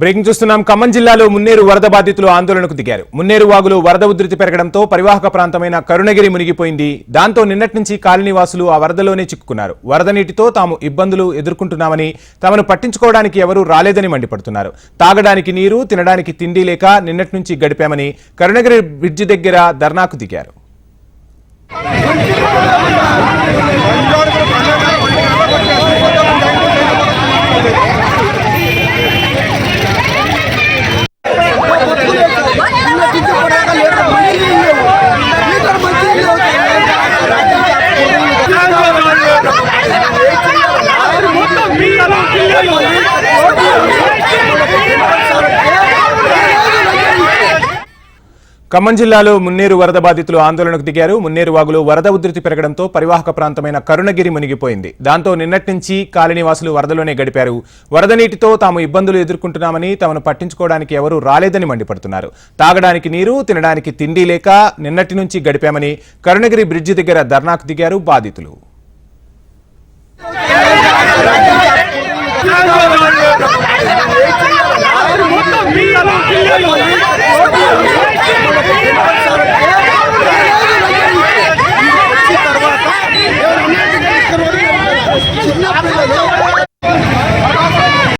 Breaking చూస్తున్నాం. ఖమ్మం జిల్లాలో మున్నేరు వరద బాధితులు ఆందోళనకు దిగారు. మున్నేరు వాగులో వరద ఉధృతి పెరగడంతో పరివాహక ప్రాంతమైన కరుణగిరి మునిగిపోయింది. దాంతో నిన్నటి నుంచి కాలనీవాసులు ఆ వరదలోనే చిక్కుకున్నారు. వరద నీటితో తాము ఇబ్బందులు ఎదుర్కొంటున్నామని తమను పట్టించుకోవడానికి ఎవరూ రాలేదని మండిపడుతున్నారు. తాగడానికి నీరు తినడానికి తిండి లేక నిన్నటి నుంచి గడిపామని కరుణగిరి బ్రిడ్జి దగ్గర ధర్నాకు దిగారు. ఖమ్మం జిల్లాలో మున్నేరు వరద బాధితులు ఆందోళనకు దిగారు. మున్నేరు వాగులో వరద ఉధృతి పెరగడంతో పరివాహక ప్రాంతమైన కరుణగిరి మునిగిపోయింది. దాంతో నిన్నటి నుంచి కాలనీవాసులు వరదలోనే గడిపారు. వరద నీటితో తాము ఇబ్బందులు ఎదుర్కొంటున్నామని తమను పట్టించుకోవడానికి ఎవరూ రాలేదని మండిపడుతున్నారు. తాగడానికి నీరు తినడానికి తిండి లేక నిన్నటి నుంచి గడిపామని కరుణగిరి బ్రిడ్జి దగ్గర ధర్నాకు దిగారు బాధితులు. పిల్లలు